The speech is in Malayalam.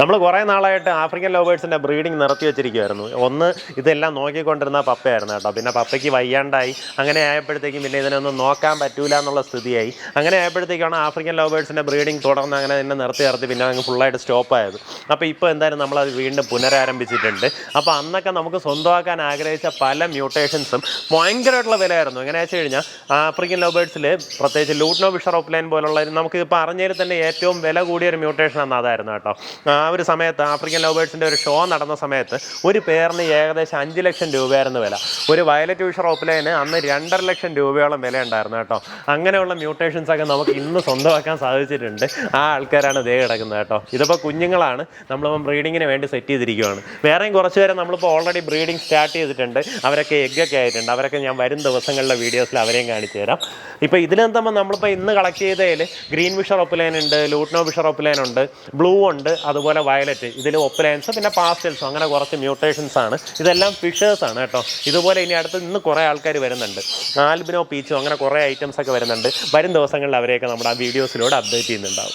നമ്മൾ കുറേ നാളായിട്ട് ആഫ്രിക്കൻ ലോബേഴ്സിന്റെ ബ്രീഡിംഗ് നിർത്തി വെച്ചിരിക്കുമായിരുന്നു ഒന്ന് ഇതെല്ലാം നോക്കിക്കൊണ്ടിരുന്ന പപ്പയായിരുന്നു കേട്ടോ. പിന്നെ പപ്പയ്ക്ക് വയ്യാണ്ടായി. അങ്ങനെ ആയപ്പോഴത്തേക്കും പിന്നെ ഇതിനൊന്നും നോക്കാൻ പറ്റൂല എന്നുള്ള സ്ഥിതിയായി. അങ്ങനെ ആയപ്പോഴത്തേക്കാണ് ആഫ്രിക്കൻ ലോബേഴ്സിന്റെ ബ്രീഡിംഗ് തുടർന്ന് അങ്ങനെ തന്നെ നിർത്തി നിർത്തി പിന്നെ അങ്ങ് ഫുള്ളായിട്ട് സ്റ്റോപ്പായത്. അപ്പോൾ ഇപ്പോൾ എന്തായാലും നമ്മളത് വീണ്ടും പുനരാരംഭിച്ചിട്ടുണ്ട്. അപ്പോൾ അന്നൊക്കെ നമുക്ക് സ്വന്തമാക്കാൻ ആഗ്രഹിച്ച പല മ്യൂട്ടേഷൻസും ഭയങ്കരമായിട്ടുള്ള വിലയായിരുന്നു. എങ്ങനെ വെച്ച് കഴിഞ്ഞാൽ ആഫ്രിക്കൻ ലോബേഴ്സിൽ പ്രത്യേകിച്ച് ലൂട്ട്നോ ബിഷർ ഓപ്ലൈൻ പോലുള്ള നമുക്ക് ഇപ്പോൾ അറിഞ്ഞതിൽ തന്നെ ഏറ്റവും വില കൂടിയ ഒരു മ്യൂട്ടേഷൻ അന്ന് അതായിരുന്നു കേട്ടോ. ആ ഒരു സമയത്ത് ആഫ്രിക്കൻ ലോബേഴ്സിന്റെ ഒരു ഷോ നടന്ന സമയത്ത് ഒരു പേരിന് ഏകദേശം അഞ്ച് ലക്ഷം രൂപയായിരുന്നു വില. ഒരു വയലറ്റ് ബിഷറോപ്ലൈന് അന്ന് രണ്ടര ലക്ഷം രൂപയോളം വില ഉണ്ടായിരുന്നു കേട്ടോ. അങ്ങനെയുള്ള മ്യൂട്ടേഷൻസ് ഒക്കെ നമുക്ക് ഇന്ന് സ്വന്തമാക്കാൻ സാധിച്ചിട്ടുണ്ട്. ആ ആൾക്കാരാണ് ദേ കിടക്കുന്നത് കേട്ടോ. ഇതിപ്പോൾ കുഞ്ഞുങ്ങളാണ്. നമ്മളിപ്പം ബ്രീഡിങ്ങിന് വേണ്ടി സെറ്റ് ചെയ്തിരിക്കുകയാണ് വേറെയും കുറച്ച് പേരെ നമ്മളിപ്പോൾ ഓൾറെഡി ബ്രീഡിങ് സ്റ്റാർട്ട് ചെയ്തിട്ടുണ്ട്. അവരൊക്കെ എഗ്ഗൊക്കെ ആയിട്ടുണ്ട്. അവരൊക്കെ ഞാൻ വരും ദിവസങ്ങളിലെ വീഡിയോസിൽ അവരെയും കാണിച്ചു തരാം. ഇപ്പോൾ ഇതിലെന്താകുമ്പോൾ നമ്മളിപ്പോൾ ഇന്ന് കളക്ട് ചെയ്തതിൽ ഗ്രീൻ വിഷർ ലൈൻ ഉണ്ട് ലൂട്ട്നോ വിഷർ ലൈൻ ഉണ്ട് ബ്ലൂ ഉണ്ട് അതുപോലെ വയലറ്റ് ഇതിൽ ഒപ്പലൻസ് പിന്നെ പാസ്റ്റൽസും അങ്ങനെ കുറച്ച് മ്യൂട്ടേഷൻസ് ആണ്. ഇതെല്ലാം ഫിഷേഴ്സ് ആണ് കേട്ടോ. ഇതുപോലെ ഇനി അടുത്ത് ഇന്ന് കുറേ ആൾക്കാർ വരുന്നുണ്ട്. ആൽബിനോ പീച്ചോ അങ്ങനെ കുറേ ഐറ്റംസ് ഒക്കെ വരുന്നുണ്ട്. വരും ദിവസങ്ങളിൽ അവരെയൊക്കെ നമ്മുടെ ആ വീഡിയോസിലൂടെ അപ്ഡേറ്റ് ചെയ്യുന്നുണ്ടാവും.